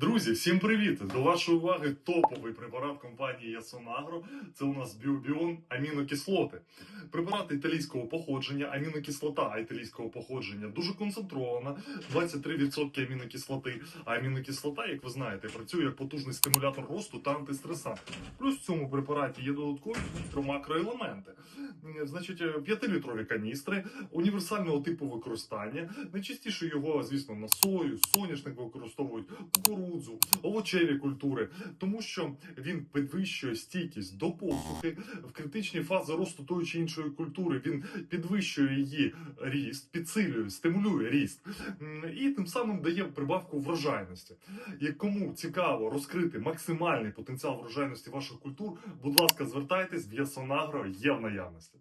Друзі, всім привіт! До вашої уваги топовий препарат компанії Ясонагро. Це у нас біобіон амінокислоти. Препарат італійського походження, амінокислота італійського походження дуже концентрована, 23% амінокислоти. А амінокислота, як ви знаєте, працює як потужний стимулятор росту та антистресант. Плюс в цьому препараті є додаткові мікро-макроелементи. Значить, 5-літрові каністри універсального типу використання. Найчастіше його, звісно, на сою, соняшник використовують кукурудзу, овочеві культури, тому що він підвищує стійкість до посухи в критичні фази росту тої чи іншої культури. Він підвищує її ріст, підсилює, стимулює ріст і тим самим дає прибавку врожайності. І кому цікаво розкрити максимальний потенціал врожайності ваших культур, будь ласка, звертайтесь в Ясонагро є в наявності.